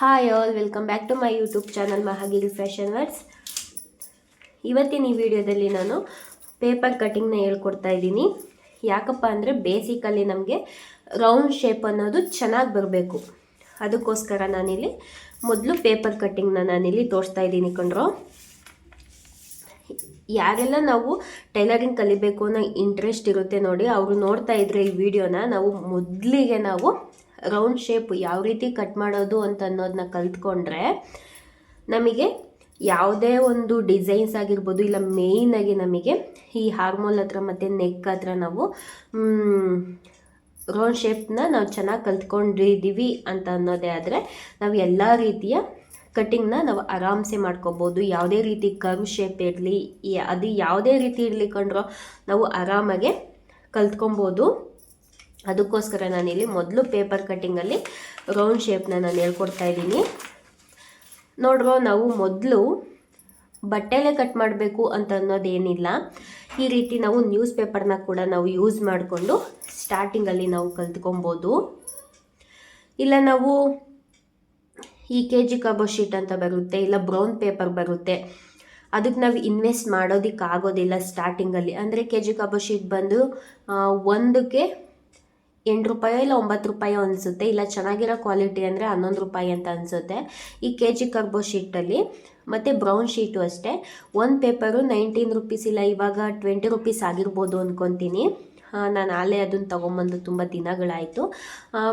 Hi all welcome back to my YouTube channel Mahagiri fashion words ಇವತ್ತಿನ ಈ ವಿಡಿಯೋದಲ್ಲಿ ನಾನು ಪೇಪರ್ ಕಟಿಂಗ್ನ ಹೇಳ್ಕೊಡ್ತಾ ಇದ್ದೀನಿ. ಯಾಕಪ್ಪ ಅಂದರೆ ಬೇಸಿಕಲ್ಲಿ ನಮಗೆ ರೌಂಡ್ ಶೇಪ್ ಅನ್ನೋದು ಚೆನ್ನಾಗಿ ಬರಬೇಕು. ಅದಕ್ಕೋಸ್ಕರ ನಾನಿಲ್ಲಿ ಮೊದಲು ಪೇಪರ್ ಕಟ್ಟಿಂಗ್ನ ನಾನಿಲ್ಲಿ ತೋರಿಸ್ತಾ ಇದ್ದೀನಿ ಕಣ್ರೋ. ಯಾರೆಲ್ಲ ನಾವು ಟೈಲರಿಂಗ್ ಕಲಿಬೇಕು ಅನ್ನೋ ಇಂಟ್ರೆಸ್ಟ್ ಇರುತ್ತೆ ನೋಡಿ, ಅವರು ನೋಡ್ತಾ ಇದ್ರೆ ಈ ವಿಡಿಯೋನ ನಾವು ಮೊದಲಿಗೆ ನಾವು ರೌಂಡ್ ಶೇಪ್ ಯಾವ ರೀತಿ ಕಟ್ ಮಾಡೋದು ಅಂತ ಅನ್ನೋದನ್ನ ಕಲ್ತ್ಕೊಂಡ್ರೆ ನಮಗೆ ಯಾವುದೇ ಒಂದು ಡಿಸೈನ್ಸ್ ಆಗಿರ್ಬೋದು ಇಲ್ಲ ಮೇಯ್ನಾಗಿ ನಮಗೆ ಈ ಹಾರ್ಮೋಲ್ ಹತ್ರ ಮತ್ತು ನೆಕ್ ಹತ್ರ ನಾವು ರೌಂಡ್ ಶೇಪ್ನ ನಾವು ಚೆನ್ನಾಗಿ ಕಲ್ತ್ಕೊಂಡಿದ್ದೀವಿ ಅಂತ ಅನ್ನೋದೇ ಆದರೆ ನಾವು ಎಲ್ಲ ರೀತಿಯ ಕಟ್ಟಿಂಗ್ನ ನಾವು ಆರಾಮ್ಸೆ ಮಾಡ್ಕೋಬೋದು. ಯಾವುದೇ ರೀತಿ ಕರ್ವ್ ಶೇಪ್ ಇರಲಿ ಅದು ಯಾವುದೇ ರೀತಿ ಇರಲಿ ಕಂಡ್ರೋ ನಾವು ಆರಾಮಾಗೆ ಕಲ್ತ್ಕೊಬೋದು. ಅದಕ್ಕೋಸ್ಕರ ನಾನಿಲ್ಲಿ ಮೊದಲು ಪೇಪರ್ ಕಟ್ಟಿಂಗಲ್ಲಿ ರೌಂಡ್ ಶೇಪ್ನ ನಾನು ಹೇಳ್ಕೊಡ್ತಾ ಇದ್ದೀನಿ. ನೋಡ್ರೋ, ನಾವು ಮೊದಲು ಬಟ್ಟೆಲೆ ಕಟ್ ಮಾಡಬೇಕು ಅಂತ ಅನ್ನೋದೇನಿಲ್ಲ. ಈ ರೀತಿ ನಾವು ನ್ಯೂಸ್ ಪೇಪರ್ನ ಕೂಡ ನಾವು ಯೂಸ್ ಮಾಡಿಕೊಂಡು ಸ್ಟಾರ್ಟಿಂಗಲ್ಲಿ ನಾವು ಕಲ್ತ್ಕೊಬೋದು. ಇಲ್ಲ ನಾವು ಈ ಕೆ ಜಿ ಕಬೋ ಶೀಟ್ ಅಂತ ಬರುತ್ತೆ, ಇಲ್ಲ ಬ್ರೌನ್ ಪೇಪರ್ ಬರುತ್ತೆ ಅದಕ್ಕೆ ನಾವು ಇನ್ವೆಸ್ಟ್ ಮಾಡೋದಕ್ಕೆ ಆಗೋದಿಲ್ಲ ಸ್ಟಾರ್ಟಿಂಗಲ್ಲಿ ಅಂದರೆ ಕೆ ಜಿ ಕಬೋ ಶೀಟ್ ಬಂದು ಒಂದಕ್ಕೆ ಎಂಟು ರೂಪಾಯೋ ಇಲ್ಲ ಒಂಬತ್ತು ರೂಪಾಯೋ ಅನಿಸುತ್ತೆ. ಇಲ್ಲ ಚೆನ್ನಾಗಿರೋ ಕ್ವಾಲಿಟಿ ಅಂದರೆ ಹನ್ನೊಂದು ರೂಪಾಯಿ ಅಂತ ಅನಿಸುತ್ತೆ. ಈ ಕೆ ಜಿ ಕರ್ಬೋ ಶೀಟಲ್ಲಿ ಮತ್ತು ಬ್ರೌನ್ ಶೀಟು ಅಷ್ಟೇ. ಒಂದು ಪೇಪರು ನೈನ್ಟೀನ್ ರುಪೀಸ್ ಇಲ್ಲ, ಇವಾಗ ಟ್ವೆಂಟಿ ರುಪೀಸ್ ಆಗಿರ್ಬೋದು ಅಂದ್ಕೊತೀನಿ ನಾನು ಆಲೇ ಅದನ್ನು ತೊಗೊಂಬಂದು ತುಂಬ ದಿನಗಳಾಯಿತು.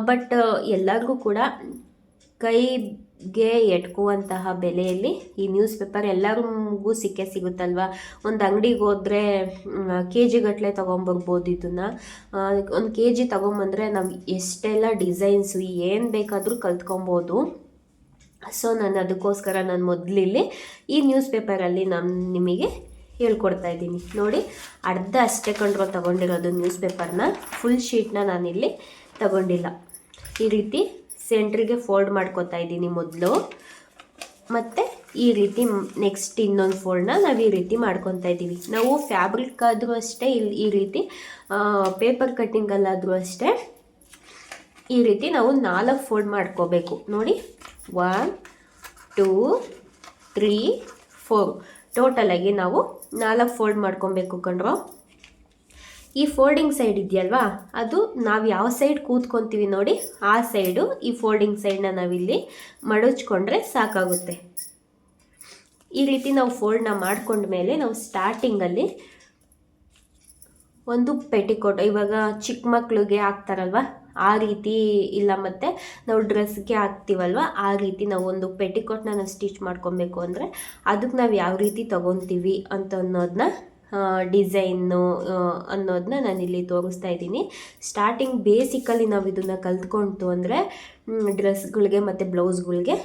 ಬಟ್ ಎಲ್ಲರಿಗೂ ಕೂಡ ಕೈಗೆ ಎಟ್ಕುವಂತಹ ಬೆಲೆಯಲ್ಲಿ ಈ ನ್ಯೂಸ್ ಪೇಪರ್ ಎಲ್ಲರಿಗೂ ಸಿಕ್ಕೇ ಸಿಗುತ್ತಲ್ವ? ಒಂದು ಅಂಗಡಿಗೆ ಹೋದರೆ ಕೆ ಜಿಗಟ್ಟಲೆ ತೊಗೊಂಬರ್ಬೋದು ಇದನ್ನು. ಒಂದು ಕೆ ಜಿ ತೊಗೊಂಬಂದರೆ ನಾವು ಎಷ್ಟೆಲ್ಲ ಡಿಸೈನ್ಸು ಏನು ಬೇಕಾದರೂ ಕಲ್ತ್ಕೊಬೋದು. ಸೊ ನಾನು ಅದಕ್ಕೋಸ್ಕರ ನಾನು ಮೊದಲಿಲ್ಲಿ ಈ ನ್ಯೂಸ್ ಪೇಪರಲ್ಲಿ ನಾನು ನಿಮಗೆ ಹೇಳ್ಕೊಡ್ತಾ ಇದ್ದೀನಿ. ನೋಡಿ, ಅರ್ಧ ಅಷ್ಟೇ ಕಂಡ್ರೋ ತೊಗೊಂಡಿರೋದು ನ್ಯೂಸ್ ಪೇಪರ್ನ ಫುಲ್ ಶೀಟ್ನ ನಾನಿಲ್ಲಿ ತಗೊಂಡಿಲ್ಲ. ಈ ರೀತಿ ಸೆಂಟ್ರಿಗೆ ಫೋಲ್ಡ್ ಮಾಡ್ಕೊತಾ ಇದ್ದೀನಿ ಮೊದಲು. ಮತ್ತು ಈ ರೀತಿ ನೆಕ್ಸ್ಟ್ ಇನ್ನೊಂದು ಫೋಲ್ಡ್ನ ನಾವು ಈ ರೀತಿ ಮಾಡ್ಕೊತಾ ಇದ್ದೀವಿ. ನಾವು ಫ್ಯಾಬ್ರಿಕ್ ಆದರೂ ಅಷ್ಟೇ ಇಲ್ಲಿ ಈ ರೀತಿ ಪೇಪರ್ ಕಟ್ಟಿಂಗಲ್ಲಾದರೂ ಅಷ್ಟೇ ಈ ರೀತಿ ನಾವು ನಾಲ್ಕು ಫೋಲ್ಡ್ ಮಾಡ್ಕೋಬೇಕು. ನೋಡಿ ಒನ್ ಟೂ ತ್ರೀ ಫೋರ್ ಟೋಟಲಾಗಿ ನಾವು ನಾಲ್ಕು ಫೋಲ್ಡ್ ಮಾಡ್ಕೊಬೇಕು ಕಣ್ರೋ. ಈ ಫೋಲ್ಡಿಂಗ್ ಸೈಡ್ ಇದೆಯಲ್ವಾ? ಅದು ನಾವು ಯಾವ ಸೈಡ್ ಕೂತ್ಕೊತೀವಿ ನೋಡಿ, ಆ ಸೈಡು ಈ ಫೋಲ್ಡಿಂಗ್ ಸೈಡ್ನ ನಾವಿಲ್ಲಿ ಮಡಚ್ಕೊಂಡ್ರೆ ಸಾಕಾಗುತ್ತೆ. ಈ ರೀತಿ ನಾವು ಫೋಲ್ಡ್ನ ಮಾಡ್ಕೊಂಡ್ಮೇಲೆ ನಾವು ಸ್ಟಾರ್ಟಿಂಗಲ್ಲಿ ಒಂದು ಪೆಟಿಕೋಟ್ ಇವಾಗ ಚಿಕ್ಕ ಮಕ್ಕಳಿಗೆ ಹಾಕ್ತಾರಲ್ವ, ಆ ರೀತಿ ಇಲ್ಲ ಮತ್ತು ನಾವು ಡ್ರೆಸ್ಗೆ ಹಾಕ್ತೀವಲ್ವ, ಆ ರೀತಿ ನಾವು ಒಂದು ಪೆಟಿಕೋಟ್ನ ನಾವು ಸ್ಟಿಚ್ ಮಾಡ್ಕೊಬೇಕು ಅಂದರೆ ಅದಕ್ಕೆ ನಾವು ಯಾವ ರೀತಿ ತೊಗೊತೀವಿ ಅಂತ ಅನ್ನೋದನ್ನ ಡಿಸೈನು ಅನ್ನೋದನ್ನ ನಾನಿಲ್ಲಿ ತೋರಿಸ್ತಾ ಇದ್ದೀನಿ. ಸ್ಟಾರ್ಟಿಂಗ್ ಬೇಸಿಕಲಿ ನಾವು ಇದನ್ನು ಕಲ್ತ್ಕೊಂತು ಅಂದರೆ ಡ್ರೆಸ್ಗಳಿಗೆ ಮತ್ತು ಬ್ಲೌಸ್ಗಳಿಗೆ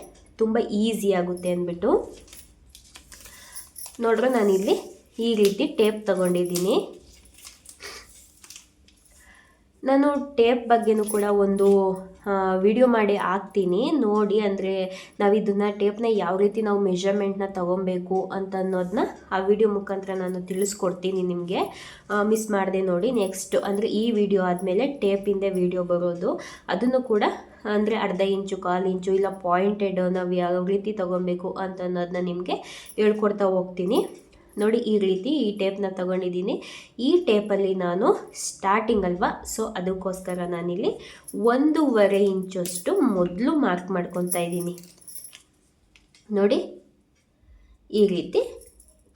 ತುಂಬ ಈಸಿ ಆಗುತ್ತೆ ಅಂದ್ಬಿಟ್ಟು. ನೋಡ್ರೆ ನಾನಿಲ್ಲಿ ಈ ರೀತಿ ಟೇಪ್ ತಗೊಂಡಿದ್ದೀನಿ. ನಾನು ಟೇಪ್ ಬಗ್ಗೆನೂ ಕೂಡ ಒಂದು ವಿಡಿಯೋ ಮಾಡಿ ಹಾಕ್ತೀನಿ. ನೋಡಿ ಅಂದರೆ ನಾವು ಇದನ್ನು ಟೇಪ್ನ ಯಾವ ರೀತಿ ನಾವು ಮೆಷರ್ಮೆಂಟ್ನ ತೊಗೊಬೇಕು ಅಂತ ಅನ್ನೋದನ್ನ ಆ ವಿಡಿಯೋ ಮುಖಾಂತರ ನಾನು ತಿಳಿಸ್ಕೊಡ್ತೀನಿ ನಿಮಗೆ. ಮಿಸ್ ಮಾಡಿದೆ ನೋಡಿ. ನೆಕ್ಸ್ಟ್ ಅಂದರೆ ಈ ವಿಡಿಯೋ ಆದಮೇಲೆ ಟೇಪಿಂದ ವಿಡಿಯೋ ಬರೋದು. ಅದನ್ನು ಕೂಡ, ಅಂದರೆ ಅರ್ಧ ಇಂಚು, ಕಾಲು ಇಂಚು, ಇಲ್ಲ ಪಾಯಿಂಟೆಡ್ ನಾವು ಯಾವ ರೀತಿ ತೊಗೊಬೇಕು ಅಂತ ಅನ್ನೋದನ್ನ ನಿಮಗೆ ಹೇಳ್ಕೊಡ್ತಾ ಹೋಗ್ತೀನಿ. ನೋಡಿ ಈ ರೀತಿ ಈ ಟೇಪ್ನ ತಗೊಂಡಿದ್ದೀನಿ. ಈ ಟೇಪಲ್ಲಿ ನಾನು ಸ್ಟಾರ್ಟಿಂಗ್ ಅಲ್ವಾ? ಸೊ ಅದಕ್ಕೋಸ್ಕರ ನಾನಿಲ್ಲಿ ಒಂದೂವರೆ ಇಂಚಷ್ಟು ಮೊದಲು ಮಾರ್ಕ್ ಮಾಡ್ಕೊತಾ ಇದ್ದೀನಿ. ನೋಡಿ, ಈ ರೀತಿ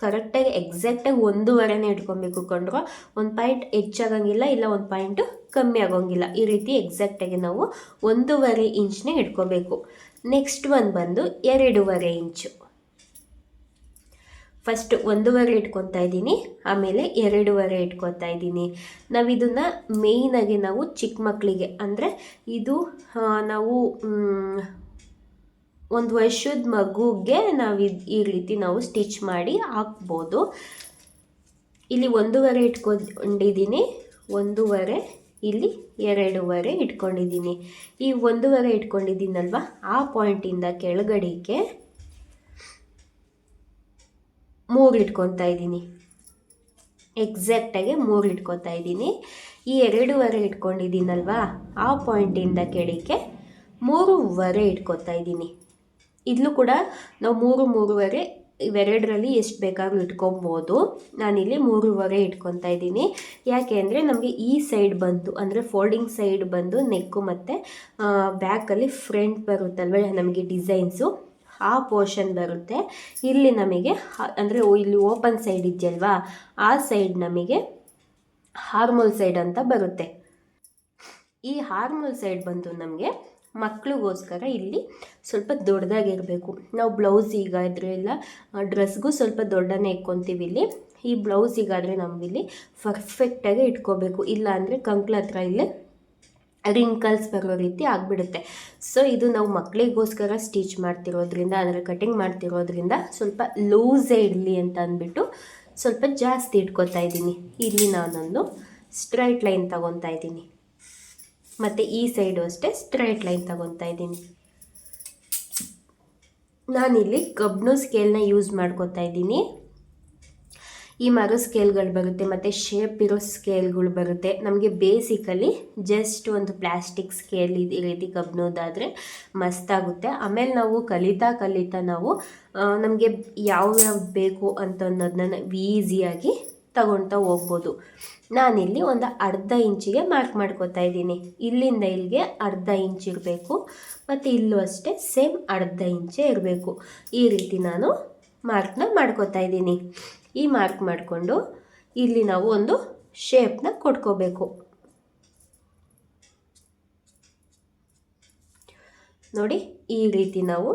ಕರೆಕ್ಟಾಗಿ ಎಕ್ಸಾಕ್ಟಾಗಿ ಒಂದೂವರೆನೇ ಇಟ್ಕೊಬೇಕು ಕೊಂಡ್ರು. ಒಂದು ಪಾಯಿಂಟ್ ಹೆಚ್ಚಾಗಂಗಿಲ್ಲ ಇಲ್ಲ ಒಂದು ಪಾಯಿಂಟು ಕಮ್ಮಿ ಆಗೋಂಗಿಲ್ಲ. ಈ ರೀತಿ ಎಕ್ಸಾಕ್ಟಾಗಿ ನಾವು ಒಂದೂವರೆ ಇಂಚನ್ನೇ ಇಟ್ಕೋಬೇಕು. ನೆಕ್ಸ್ಟ್ ಒಂದು ಬಂದು ಎರಡೂವರೆ ಇಂಚು. ಫಸ್ಟ್ ಒಂದೂವರೆ ಇಟ್ಕೊತಾ ಇದ್ದೀನಿ, ಆಮೇಲೆ ಎರಡೂವರೆ ಇಟ್ಕೊತಾ ಇದ್ದೀನಿ. ನಾವು ಇದನ್ನು ಮೇಯ್ನಾಗಿ ನಾವು ಚಿಕ್ಕ ಮಕ್ಕಳಿಗೆ ಅಂದರೆ ಇದು ನಾವು ಒಂದು ವರ್ಷದ ಮಗುಗೆ ನಾವು ಇದು, ಈ ರೀತಿ ನಾವು ಸ್ಟಿಚ್ ಮಾಡಿ ಹಾಕ್ಬೋದು. ಇಲ್ಲಿ ಒಂದೂವರೆ ಇಟ್ಕೊಂಡಿದ್ದೀನಿ ಒಂದೂವರೆ ಇಲ್ಲಿ ಎರಡೂವರೆ ಇಟ್ಕೊಂಡಿದ್ದೀನಿ. ಈ ಒಂದೂವರೆ ಇಟ್ಕೊಂಡಿದ್ದೀನಲ್ವ, ಆ ಪಾಯಿಂಟಿಂದ ಕೆಳಗಡೆಗೆ ಮೂರು ಇಟ್ಕೊತಾ ಇದ್ದೀನಿ ಎಕ್ಸಾಕ್ಟಾಗಿ ಮೂರು ಇಟ್ಕೊತಾ ಇದ್ದೀನಿ ಈ ಎರಡೂವರೆ ಇಟ್ಕೊಂಡಿದ್ದೀನಲ್ವಾ? ಆ ಪಾಯಿಂಟಿಂದ ಕೆಳಕ್ಕೆ ಮೂರುವರೆ ಇಟ್ಕೊತಾ ಇದ್ದೀನಿ ಇಲ್ಲೂ ಕೂಡ ನಾವು ಮೂರು, ಮೂರುವರೆ, ಇವೆರಡರಲ್ಲಿ ಎಷ್ಟು ಬೇಕಾದ್ರೂ ಇಟ್ಕೊಬೋದು. ನಾನಿಲ್ಲಿ ಮೂರುವರೆ ಇಟ್ಕೊತಾ ಇದ್ದೀನಿ ಯಾಕೆ ಅಂದರೆ ನಮಗೆ ಈ ಸೈಡ್ ಬಂದು, ಅಂದರೆ ಫೋಲ್ಡಿಂಗ್ ಸೈಡ್ ಬಂದು, ನೆಕ್ಕು ಮತ್ತು ಬ್ಯಾಕಲ್ಲಿ ಫ್ರಂಟ್ ಬರುತ್ತಲ್ವ ನಮಗೆ ಡಿಸೈನ್ಸು. ಆ ಪೋರ್ಷನ್ ಬರುತ್ತೆ. ಇಲ್ಲಿ ನಮಗೆ, ಅಂದರೆ ಇಲ್ಲಿ ಓಪನ್ ಸೈಡ್ ಇದೆಯಲ್ವಾ? ಆ ಸೈಡ್ ನಮಗೆ ಹಾರ್ಮೋಲ್ ಸೈಡ್ ಅಂತ ಬರುತ್ತೆ. ಈ ಹಾರ್ಮೋಲ್ ಸೈಡ್ ಬಂದು ನಮಗೆ ಮಕ್ಕಳಿಗೋಸ್ಕರ ಇಲ್ಲಿ ಸ್ವಲ್ಪ ದೊಡ್ಡದಾಗಿರಬೇಕು. ನಾವು ಬ್ಲೌಸ್ ಬ್ಲೌಸಿಗಾದರೆ ಇಲ್ಲ ಡ್ರೆಸ್ಗೂ ಸ್ವಲ್ಪ ದೊಡ್ಡನೇ ಇಟ್ಕೊತೀವಿ ಇಲ್ಲಿ. ಈ ಬ್ಲೌಸಿಗಾದರೆ ನಮಗಿಲ್ಲಿ ಪರ್ಫೆಕ್ಟಾಗಿ ಇಟ್ಕೋಬೇಕು. ಇಲ್ಲ ಅಂದರೆ ಕಂಕ್ಳ ಹತ್ರ ಇಲ್ಲಿ ರಿಂಕಲ್ಸ್ ಬರೋ ರೀತಿ ಆಗಿಬಿಡುತ್ತೆ. ಸೊ ಇದು ನಾವು ಮಕ್ಕಳಿಗೋಸ್ಕರ ಸ್ಟಿಚ್ ಮಾಡ್ತಿರೋದ್ರಿಂದ ಅಂದರೆ ಕಟಿಂಗ್ ಮಾಡ್ತಿರೋದ್ರಿಂದ ಸ್ವಲ್ಪ ಲೂಸೇ ಇರಲಿ ಅಂತ ಅಂದ್ಬಿಟ್ಟು ಸ್ವಲ್ಪ ಜಾಸ್ತಿ ಇಟ್ಕೊತಾ ಇದ್ದೀನಿ. ಇಲ್ಲಿ ನಾನೊಂದು ಸ್ಟ್ರೈಟ್ ಲೈನ್ ತಗೊತಾ ಇದ್ದೀನಿ. ಮತ್ತು ಈ ಸೈಡು ಅಷ್ಟೇ ಸ್ಟ್ರೈಟ್ ಲೈನ್ ತಗೊತಾ ಇದ್ದೀನಿ. ನಾನಿಲ್ಲಿ ಕಬ್ನು ಸ್ಕೇಲ್ನ ಯೂಸ್ ಮಾಡ್ಕೊತಾ ಇದ್ದೀನಿ. ಈ ಮರ ಸ್ಕೇಲ್ಗಳು ಬರುತ್ತೆ, ಮತ್ತು ಶೇಪ್ ಇರೋ ಸ್ಕೇಲ್ಗಳು ಬರುತ್ತೆ. ನಮಗೆ ಬೇಸಿಕಲಿ ಜಸ್ಟ್ ಒಂದು ಪ್ಲ್ಯಾಸ್ಟಿಕ್ ಸ್ಕೇಲ್ ಈ ರೀತಿ ಕಬ್ಬನೋದಾದರೆ ಮಸ್ತಾಗುತ್ತೆ ಆಮೇಲೆ ನಾವು ಕಲಿತಾ ಕಲಿತಾ ನಾವು ನಮಗೆ ಯಾವ್ಯಾವ ಬೇಕು ಅಂತ ಅನ್ನೋದನ್ನ ಈಸಿಯಾಗಿ ತಗೊಳ್ತಾ ಹೋಗ್ಬೋದು. ನಾನಿಲ್ಲಿ ಒಂದು ಅರ್ಧ ಇಂಚಿಗೆ ಮಾರ್ಕ್ ಮಾಡ್ಕೋತಾ ಇದ್ದೀನಿ. ಇಲ್ಲಿಂದ ಇಲ್ಲಿಗೆ ಅರ್ಧ ಇಂಚ್ ಇರಬೇಕು, ಮತ್ತು ಇಲ್ಲೂ ಅಷ್ಟೇ ಸೇಮ್ ಅರ್ಧ ಇಂಚೇ ಇರಬೇಕು. ಈ ರೀತಿ ನಾನು ಮಾರ್ಕ್ನ ಮಾಡ್ಕೋತಾ ಇದ್ದೀನಿ. ಈ ಮಾರ್ಕ್ ಮಾಡಿಕೊಂಡು ಇಲ್ಲಿ ನಾವು ಒಂದು ಶೇಪ್ನ ಕೊಟ್ಕೋಬೇಕು. ನೋಡಿ, ಈ ರೀತಿ ನಾವು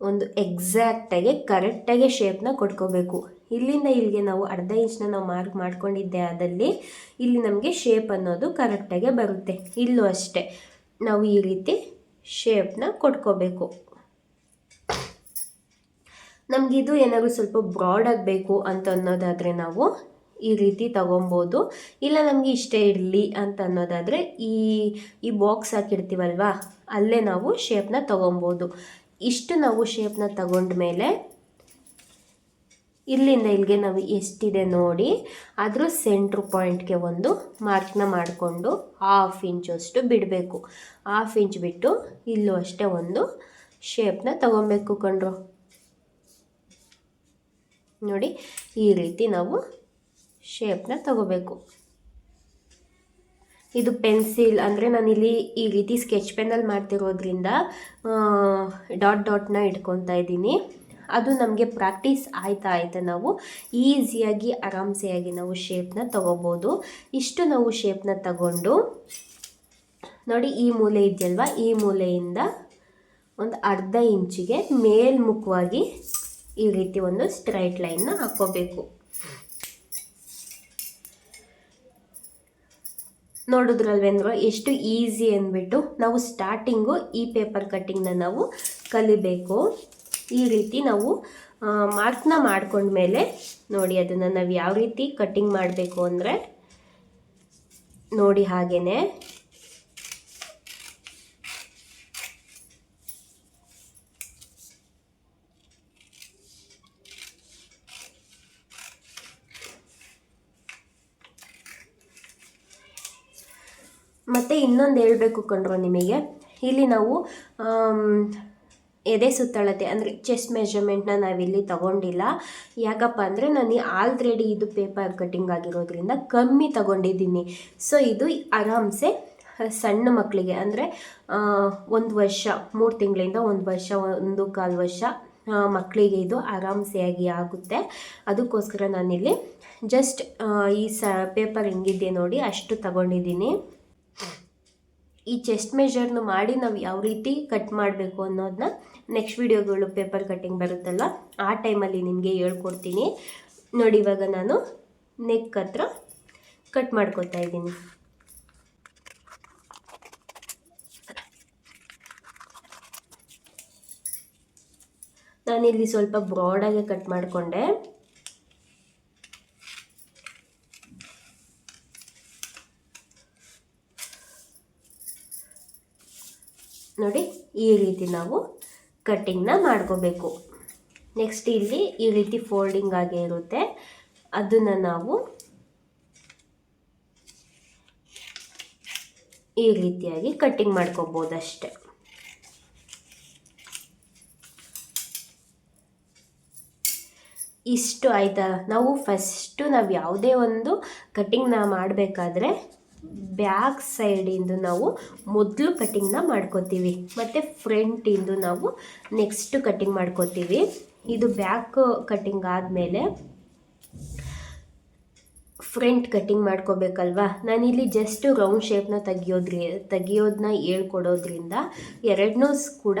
ಒಂದು ಎಕ್ಸಾಕ್ಟಾಗಿ, ಕರೆಕ್ಟಾಗಿ ಶೇಪ್ನ ಕೊಟ್ಕೋಬೇಕು. ಇಲ್ಲಿಂದ ಇಲ್ಲಿಗೆ ನಾವು ಅರ್ಧ ಇಂಚ್ನ ನಾವು ಮಾರ್ಕ್ ಮಾಡ್ಕೊಂಡಿದ್ದೆ ಆದಲ್ಲಿ ಇಲ್ಲಿ ನಮಗೆ ಶೇಪ್ ಅನ್ನೋದು ಕರೆಕ್ಟಾಗೆ ಬರುತ್ತೆ. ಇಲ್ಲೂ ಅಷ್ಟೇ. ನಾವು ಈ ರೀತಿ ಶೇಪ್ನ ಕೊಟ್ಕೋಬೇಕು. ನಮಗಿದು ಏನಾದರೂ ಸ್ವಲ್ಪ ಬ್ರಾಡ್ ಆಗಬೇಕು ಅಂತ ಅನ್ನೋದಾದರೆ ನಾವು ಈ ರೀತಿ ತಗೊಬೋದು. ಇಲ್ಲ ನಮಗೆ ಇಷ್ಟೇ ಇರಲಿ ಅಂತ ಅನ್ನೋದಾದರೆ ಈ ಈ ಬಾಕ್ಸ್ ಹಾಕಿರ್ತೀವಲ್ವಾ, ಅಲ್ಲೇ ನಾವು ಶೇಪ್ನ ತಗೊಬೋದು. ಇಷ್ಟು ನಾವು ಶೇಪ್ನ ತಗೊಂಡ್ಮೇಲೆ ಇಲ್ಲಿಂದ ಇಲ್ಲಿಗೆ ನಾವು ಎಷ್ಟಿದೆ ನೋಡಿ, ಅದ್ರ ಸೆಂಟ್ರ್ ಪಾಯಿಂಟ್ಗೆ ಒಂದು ಮಾರ್ಕ್ನ ಮಾಡಿಕೊಂಡು ಹಾಫ್ ಇಂಚಷ್ಟು ಬಿಡಬೇಕು. ಹಾಫ್ ಇಂಚ್ ಬಿಟ್ಟು ಇಲ್ಲೂ ಅಷ್ಟೇ ಒಂದು ಶೇಪ್ನ ತಗೊಬೇಕು ಕಂಡ್ರು ನೋಡಿ, ಈ ರೀತಿ ನಾವು ಶೇಪ್ನ ತಗೋಬೇಕು. ಇದು ಪೆನ್ಸಿಲ್ ಅಂದರೆ ನಾನಿಲ್ಲಿ ಈ ರೀತಿ ಸ್ಕೆಚ್ ಪೆನ್ನಲ್ಲಿ ಮಾಡ್ತಿರೋದ್ರಿಂದ ಡಾಟ್ ಡಾಟ್ನ ಇಟ್ಕೊತಾ ಇದ್ದೀನಿ. ಅದು ನಮಗೆ ಪ್ರಾಕ್ಟೀಸ್ ಆಯ್ತಾ ಆಯ್ತಾ ನಾವು ಈಸಿಯಾಗಿ ಆರಾಮ್ಸೆಯಾಗಿ ನಾವು ಶೇಪ್ನ ತಗೋಬೋದು. ಇಷ್ಟು ನಾವು ಶೇಪ್ನ ತಗೊಂಡು, ನೋಡಿ ಈ ಮೂಲೆ ಇದೆಯಲ್ವ? ಈ ಮೂಲೆಯಿಂದ ಒಂದು ಅರ್ಧ ಇಂಚಿಗೆ ಮೇಲ್ಮುಖವಾಗಿ ಈ ರೀತಿ ಒಂದು ಸ್ಟ್ರೈಟ್ ಲೈನ್ನ ಹಾಕೋಬೇಕು ನೋಡಿದ್ರಲ್ವೇಂದ್ರ ಎಷ್ಟು ಈಸಿ ಅಂದ್ಬಿಟ್ಟು ನಾವು ಸ್ಟಾರ್ಟಿಂಗು ಈ ಪೇಪರ್ ಕಟ್ಟಿಂಗ್ನ ನಾವು ಕಲಿಬೇಕು. ಈ ರೀತಿ ನಾವು ಮಾರ್ಕ್ನ ಮಾಡ್ಕೊಂಡ್ಮೇಲೆ ನೋಡಿ ಅದನ್ನು ನಾವು ಯಾವ ರೀತಿ ಕಟ್ಟಿಂಗ್ ಮಾಡಬೇಕು ಅಂದರೆ ನೋಡಿ ಹಾಗೇ ಮತ್ತು ಇನ್ನೊಂದು ಹೇಳಬೇಕು ಕಂಡ್ರು ನಿಮಗೆ. ಇಲ್ಲಿ ನಾವು ಎದೆ ಸುತ್ತಳತೆ ಅಂದರೆ ಚೆಸ್ಟ್ ಮೆಷರ್ಮೆಂಟ್ನ ನಾವಿಲ್ಲಿ ತಗೊಂಡಿಲ್ಲ. ಯಾಕಪ್ಪ ಅಂದರೆ ನಾನು ಆಲ್ರೆಡಿ ಇದು ಪೇಪರ್ ಕಟ್ಟಿಂಗ್ ಆಗಿರೋದ್ರಿಂದ ಕಮ್ಮಿ ತಗೊಂಡಿದ್ದೀನಿ. ಸೊ ಇದು ಆರಾಮ್ಸೆ ಸಣ್ಣ ಮಕ್ಕಳಿಗೆ ಅಂದರೆ ಒಂದು ವರ್ಷ, ಮೂರು ತಿಂಗಳಿಂದ ಒಂದು ವರ್ಷ, ಒಂದು ಕಾಲು ವರ್ಷ ಮಕ್ಕಳಿಗೆ ಇದು ಆರಾಮ್ಸೆಯಾಗಿ ಆಗುತ್ತೆ. ಅದಕ್ಕೋಸ್ಕರ ನಾನಿಲ್ಲಿ ಜಸ್ಟ್ ಈ ಸ ಪೇಪರ್ ಹೆಂಗಿದ್ದೆ ನೋಡಿ ಅಷ್ಟು ತಗೊಂಡಿದ್ದೀನಿ. ಈ ಚೆಸ್ಟ್ ಮೆಷರ್ನು ಮಾಡಿ ನಾವು ಯಾವ ರೀತಿ ಕಟ್ ಮಾಡಬೇಕು ಅನ್ನೋದನ್ನ ನೆಕ್ಸ್ಟ್ ವಿಡಿಯೋಗಳು ಪೇಪರ್ ಕಟ್ಟಿಂಗ್ ಬರುತ್ತಲ್ಲ ಆ ಟೈಮಲ್ಲಿ ನಿಮಗೆ ಹೇಳ್ಕೊಡ್ತೀನಿ. ನೋಡಿ ಇವಾಗ ನಾನು ನೆಕ್ ಹತ್ರ ಕಟ್ ಮಾಡ್ಕೊತಾ ಇದ್ದೀನಿ. ನಾನಿಲ್ಲಿ ಸ್ವಲ್ಪ ಬ್ರಾಡಾಗೆ ಕಟ್ ಮಾಡಿಕೊಂಡೆ. ನೋಡಿ ಈ ರೀತಿ ನಾವು ಕಟ್ಟಿಂಗ್ನ ಮಾಡ್ಕೋಬೇಕು. ನೆಕ್ಸ್ಟ್ ಇಲ್ಲಿ ಈ ರೀತಿ ಫೋಲ್ಡಿಂಗ್ ಆಗೇ ಇರುತ್ತೆ. ಅದನ್ನು ನಾವು ಈ ರೀತಿಯಾಗಿ ಕಟ್ಟಿಂಗ್ ಮಾಡ್ಕೋಬೋದು ಅಷ್ಟೆ. ಇಷ್ಟು ಆಯಿತಾ? ನಾವು ಫಸ್ಟು ನಾವು ಯಾವುದೇ ಒಂದು ಕಟ್ಟಿಂಗ್ನ ಮಾಡಬೇಕಾದ್ರೆ ಬ್ಯಾಕ್ ಸೈಡಿಂದು ನಾವು ಮೊದಲು ಕಟ್ಟಿಂಗ್ನ ಮಾಡ್ಕೋತೀವಿ. ಮತ್ತು ಫ್ರಂಟಿಂದು ನಾವು ನೆಕ್ಸ್ಟ್ ಕಟ್ಟಿಂಗ್ ಮಾಡ್ಕೋತೀವಿ. ಇದು ಬ್ಯಾಕ್ ಕಟ್ಟಿಂಗ್ ಆದಮೇಲೆ ಫ್ರಂಟ್ ಕಟ್ಟಿಂಗ್ ಮಾಡ್ಕೋಬೇಕಲ್ವಾ? ನಾನಿಲ್ಲಿ ಜಸ್ಟ್ ರೌಂಡ್ ಶೇಪ್ನ ತೆಗಿಯೋದ್ರಿ ತೆಗಿಯೋದನ್ನ ಹೇಳ್ಕೊಡೋದ್ರಿಂದ ಎರಡನ್ನೂ ಕೂಡ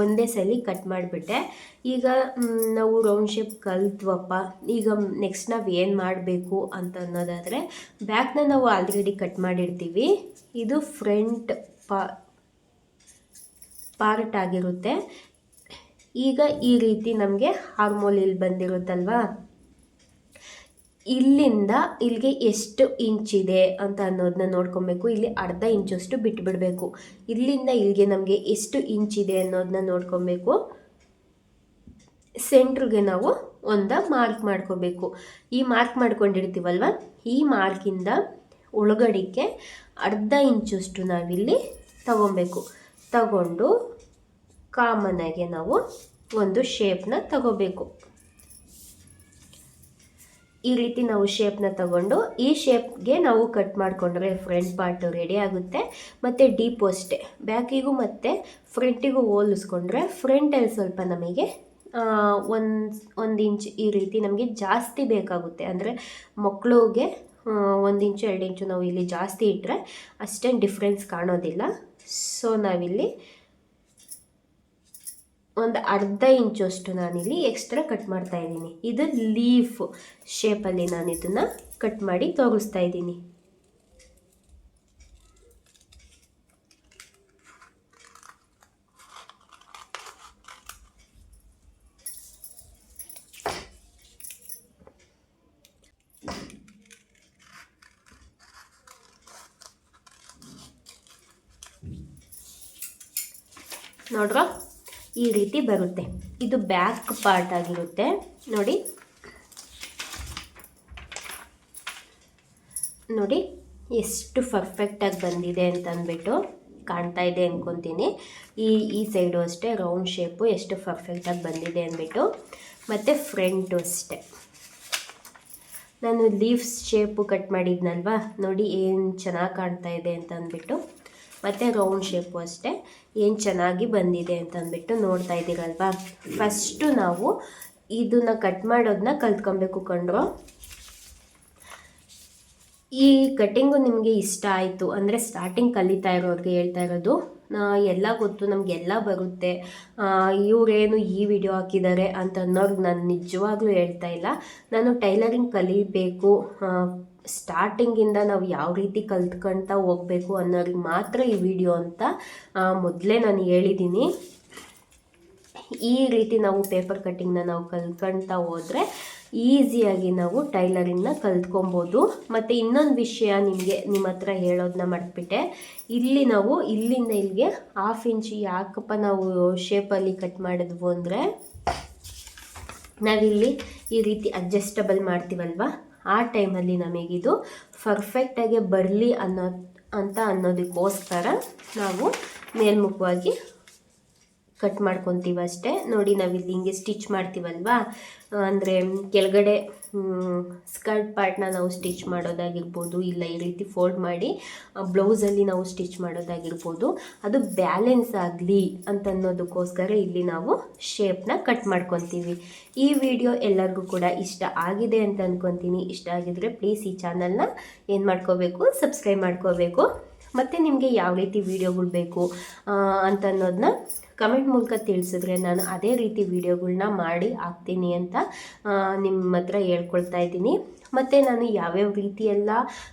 ಒಂದೇ ಸಲ ಕಟ್ ಮಾಡಿಬಿಟ್ಟೆ. ಈಗ ನಾವು ರೌಂಡ್ ಶೇಪ್ ಕಲ್ತ್ವಪ್ಪ, ಈಗ ನೆಕ್ಸ್ಟ್ ನಾವು ಏನು ಮಾಡಬೇಕು ಅಂತ ಅನ್ನೋದಾದರೆ ಬ್ಯಾಕ್ನ ನಾವು ಆಲ್ರೆಡಿ ಕಟ್ ಮಾಡಿರ್ತೀವಿ. ಇದು ಫ್ರಂಟ್ ಪಾರ್ಟ್ ಆಗಿರುತ್ತೆ. ಈಗ ಈ ರೀತಿ ನಮಗೆ ಹಾರ್ಮೋಲ್ ಇಲ್ಲಿ ಬಂದಿರುತ್ತಲ್ವಾ? ಇಲ್ಲಿಂದ ಇಲ್ಲಿಗೆ ಎಷ್ಟು ಇಂಚ್ ಇದೆ ಅಂತ ಅನ್ನೋದನ್ನ ನೋಡ್ಕೊಬೇಕು. ಇಲ್ಲಿ ಅರ್ಧ ಇಂಚಷ್ಟು ಬಿಟ್ಬಿಡಬೇಕು. ಇಲ್ಲಿಂದ ಇಲ್ಲಿಗೆ ನಮಗೆ ಎಷ್ಟು ಇಂಚ್ ಇದೆ ಅನ್ನೋದನ್ನ ನೋಡ್ಕೊಬೇಕು. ಸೆಂಟ್ರಿಗೆ ನಾವು ಒಂದು ಮಾರ್ಕ್ ಮಾಡ್ಕೋಬೇಕು. ಈ ಮಾರ್ಕ್ ಮಾಡ್ಕೊಂಡಿರ್ತೀವಲ್ವ? ಈ ಮಾರ್ಕಿಂದ ಒಳಗಡೆಗೆ ಅರ್ಧ ಇಂಚಷ್ಟು ನಾವಿಲ್ಲಿ ತಗೊಬೇಕು. ತಗೊಂಡು ಕಾಮನ್ ಆಗಿ ನಾವು ಒಂದು ಶೇಪ್ನ ತಗೋಬೇಕು. ಈ ರೀತಿ ನಾವು ಶೇಪ್ನ ತಗೊಂಡು ಈ ಶೇಪ್ಗೆ ನಾವು ಕಟ್ ಮಾಡಿಕೊಂಡ್ರೆ ಫ್ರಂಟ್ ಪಾರ್ಟ್ ರೆಡಿ ಆಗುತ್ತೆ. ಮತ್ತು ಡೀಪು ಅಷ್ಟೇ ಬ್ಯಾಕಿಗೂ ಮತ್ತು ಫ್ರಂಟಿಗೂ ಹೋಲಿಸ್ಕೊಂಡ್ರೆ ಫ್ರಂಟಲ್ಲಿ ಸ್ವಲ್ಪ ನಮಗೆ ಒಂದು ಒಂದು ಇಂಚ್ ಈ ರೀತಿ ನಮಗೆ ಜಾಸ್ತಿ ಬೇಕಾಗುತ್ತೆ. ಅಂದರೆ ಮಕ್ಕಳಿಗೆ ಒಂದು ಇಂಚು ಎರಡು ಇಂಚು ನಾವು ಇಲ್ಲಿ ಜಾಸ್ತಿ ಇಟ್ಟರೆ ಅಷ್ಟೇನು ಡಿಫ್ರೆನ್ಸ್ ಕಾಣೋದಿಲ್ಲ. ಸೊ ನಾವಿಲ್ಲಿ ಒಂದು ಅರ್ಧ ಇಂಚಷ್ಟು ನಾನಿಲ್ಲಿ ಎಕ್ಸ್ಟ್ರಾ ಕಟ್ ಮಾಡ್ತಾ ಇದ್ದೀನಿ. ಇದು ಲೀಫ್ ಶೇಪಲ್ಲಿ ನಾನು ಇದನ್ನು ಕಟ್ ಮಾಡಿ ತೋರಿಸ್ತಾ ಇದ್ದೀನಿ. ನೋಡ್ರ ಈ ರೀತಿ ಬರುತ್ತೆ. ಇದು ಬ್ಯಾಕ್ ಪಾರ್ಟ್ ಆಗಿರುತ್ತೆ. ನೋಡಿ. ನೋಡಿ, ಎಷ್ಟು ಪರ್ಫೆಕ್ಟಾಗಿ ಬಂದಿದೆ ಅಂತ ಅಂದ್ಬಿಟ್ಟು ಕಾಣ್ತಾ ಇದೆ ಅಂದ್ಕೊತೀನಿ ಈ ಈ ಸೈಡು ಅಷ್ಟೇ ರೌಂಡ್ ಶೇಪು ಎಷ್ಟು ಪರ್ಫೆಕ್ಟಾಗಿ ಬಂದಿದೆ ಅಂದ್ಬಿಟ್ಟು ಮತ್ತು ಫ್ರಂಟು ಅಷ್ಟೇ. ನಾನು ಲೀವ್ಸ್ ಶೇಪು ಕಟ್ ಮಾಡಿದ್ನಲ್ವಾ? ನೋಡಿ, ಏನು ಚೆನ್ನಾಗಿ ಕಾಣ್ತಾ ಇದೆ ಅಂತ ಅಂದ್ಬಿಟ್ಟು ಮತ್ತು ರೌಂಡ್ ಶೇಪು ಅಷ್ಟೇ. ಏನು ಚೆನ್ನಾಗಿ ಬಂದಿದೆ ಅಂತ ಅಂದ್ಬಿಟ್ಟು ನೋಡ್ತಾ ಇದ್ದೀರಲ್ವಾ? ಫಸ್ಟು ನಾವು ಇದನ್ನು ಕಟ್ ಮಾಡೋದನ್ನ ಕಲ್ತ್ಕೊಬೇಕು ಕಂಡ್ರು ಈ ಕಟ್ಟಿಂಗು ನಿಮಗೆ ಇಷ್ಟ ಆಯಿತು ಅಂದರೆ ಸ್ಟಾರ್ಟಿಂಗ್ ಕಲಿತಾ ಇರೋರಿಗೆ ಹೇಳ್ತಾ ಇರೋದು ಎಲ್ಲ ಗೊತ್ತು, ನಮಗೆಲ್ಲ ಬರುತ್ತೆ. ಇವರೇನು ಈ ವಿಡಿಯೋ ಹಾಕಿದ್ದಾರೆ ಅಂತ ಅನ್ನೋರ್ಗೆ ನಾನು ನಿಜವಾಗ್ಲೂ ಹೇಳ್ತಾ ಇಲ್ಲ. ನಾನು ಟೈಲರಿಂಗ್ ಕಲಿಬೇಕು ಸ್ಟಾರ್ಟಿಂಗಿಂದ ನಾವು ಯಾವ ರೀತಿ ಕಲ್ತ್ಕೊಳ್ತಾ ಹೋಗಬೇಕು ಅನ್ನೋರಿಗೆ ಮಾತ್ರ ಈ ವಿಡಿಯೋ ಅಂತ ಮೊದಲೇ ನಾನು ಹೇಳಿದ್ದೀನಿ. ಈ ರೀತಿ ನಾವು ಪೇಪರ್ ಕಟ್ಟಿಂಗ್ನ ನಾವು ಕಲ್ತ್ಕೊಳ್ತಾ ಹೋದರೆ ಈಸಿಯಾಗಿ ನಾವು ಟೈಲರಿಂಗ್ನ ಕಲ್ತ್ಕೊಬೋದು. ಮತ್ತು ಇನ್ನೊಂದು ವಿಷಯ ನಿಮಗೆ ನಿಮ್ಮ ಹತ್ರ ಹೇಳೋದನ್ನ ಮಾಡಿಬಿಟ್ಟೆ ಇಲ್ಲಿ ನಾವು ಇಲ್ಲಿಂದ ಇಲ್ಲಿಗೆ ಹಾಫ್ ಇಂಚ್ ಯಾಕಪ್ಪ ನಾವು ಶೇಪಲ್ಲಿ ಕಟ್ ಮಾಡಿದ್ವು ಅಂದರೆ, ನಾವಿಲ್ಲಿ ಈ ರೀತಿ ಅಡ್ಜಸ್ಟಬಲ್ ಮಾಡ್ತೀವಲ್ವ? ಆ ಟೈಮಲ್ಲಿ ನಮಗಿದು ಪರ್ಫೆಕ್ಟಾಗಿ ಬರಲಿ ಅನ್ನೋ ಅಂತ ಅನ್ನೋದಕ್ಕೋಸ್ಕರ ನಾವು ಮೇಲ್ಮುಖವಾಗಿ ಕಟ್ ಮಾಡ್ಕೊತೀವಿ ಅಷ್ಟೇ. ನೋಡಿ ನಾವಿಲ್ಲಿ ಹಿಂಗೆ ಸ್ಟಿಚ್ ಮಾಡ್ತೀವಲ್ವಾ? ಅಂದರೆ ಕೆಳಗಡೆ ಸ್ಕರ್ಟ್ ಪಾರ್ಟ್ನ ನಾವು ಸ್ಟಿಚ್ ಮಾಡೋದಾಗಿರ್ಬೋದು, ಇಲ್ಲ ಈ ರೀತಿ ಫೋಲ್ಡ್ ಮಾಡಿ ಬ್ಲೌಸಲ್ಲಿ ನಾವು ಸ್ಟಿಚ್ ಮಾಡೋದಾಗಿರ್ಬೋದು. ಅದು ಬ್ಯಾಲೆನ್ಸ್ ಆಗಲಿ ಅಂತ ಅನ್ನೋದಕ್ಕೋಸ್ಕರ ಇಲ್ಲಿ ನಾವು ಶೇಪ್ನ ಕಟ್ ಮಾಡ್ಕೊತೀವಿ. ಈ ವಿಡಿಯೋ ಎಲ್ಲರಿಗೂ ಕೂಡ ಇಷ್ಟ ಆಗಿದೆ ಅಂತ ಅಂದ್ಕೊತೀನಿ ಇಷ್ಟ ಆಗಿದ್ರೆ ಪ್ಲೀಸ್ ಈ ಚಾನಲ್ನ ಏನು ಮಾಡ್ಕೋಬೇಕು? ಸಬ್ಸ್ಕ್ರೈಬ್ ಮಾಡ್ಕೋಬೇಕು. ಮತ್ತು ನಿಮಗೆ ಯಾವ ರೀತಿ ವೀಡಿಯೋಗಳು ಬೇಕು ಅಂತ ಅನ್ನೋದನ್ನ ಕಮೆಂಟ್ ಮೂಲಕ ತಿಳಿಸಿದ್ರೆ ನಾನು ಅದೇ ರೀತಿ ವೀಡಿಯೋಗಳನ್ನ ಮಾಡಿ ಹಾಕ್ತೀನಿ ಅಂತ ನಿಮ್ಮ ಹತ್ರ ಹೇಳ್ಕೊಳ್ತಾ ಇದ್ದೀನಿ. ಮತ್ತು ನಾನು ಯಾವ್ಯಾವ ರೀತಿಯೆಲ್ಲ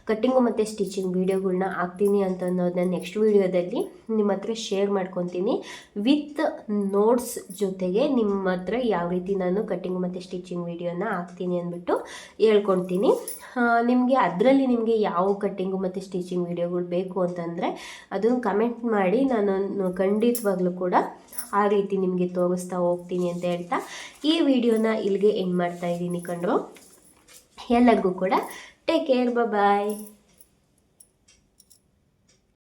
ಕಟ್ಟಿಂಗು ಮತ್ತು ಸ್ಟಿಚಿಂಗ್ ವೀಡಿಯೋಗಳನ್ನ ಹಾಕ್ತೀನಿ ಅಂತ ಅನ್ನೋದನ್ನ ನೆಕ್ಸ್ಟ್ ವೀಡಿಯೋದಲ್ಲಿ ನಿಮ್ಮ ಹತ್ರ ಶೇರ್ ಮಾಡ್ಕೊತೀನಿ. ವಿತ್ ನೋಟ್ಸ್ ಜೊತೆಗೆ ನಿಮ್ಮ ಹತ್ರ ಯಾವ ರೀತಿ ನಾನು ಕಟ್ಟಿಂಗ್ ಮತ್ತು ಸ್ಟಿಚಿಂಗ್ ವೀಡಿಯೋನ ಹಾಕ್ತೀನಿ ಅಂದ್ಬಿಟ್ಟು ಹೇಳ್ಕೊತೀನಿ. ನಿಮಗೆ ಅದರಲ್ಲಿ ನಿಮಗೆ ಯಾವ ಕಟ್ಟಿಂಗು ಮತ್ತು ಸ್ಟಿಚಿಂಗ್ ವೀಡಿಯೋಗಳು ಬೇಕು ಅಂತಂದರೆ ಅದನ್ನು ಕಮೆಂಟ್ ಮಾಡಿ, ನಾನು ಖಂಡಿತವಾಗ್ಲೂ ಕೂಡ ಆ ರೀತಿ ನಿಮಗೆ ತೋರಿಸ್ತಾ ಹೋಗ್ತೀನಿ ಅಂತ ಹೇಳ್ತಾ ಈ ವಿಡಿಯೋನ ಇಲ್ಲಿಗೆ ಎಂಡ್ ಮಾಡ್ತಾ ಇದ್ದೀನಿ ಕಂಡ್ರು ಎಲ್ಲರಿಗೂ ಕೂಡ. Take care bye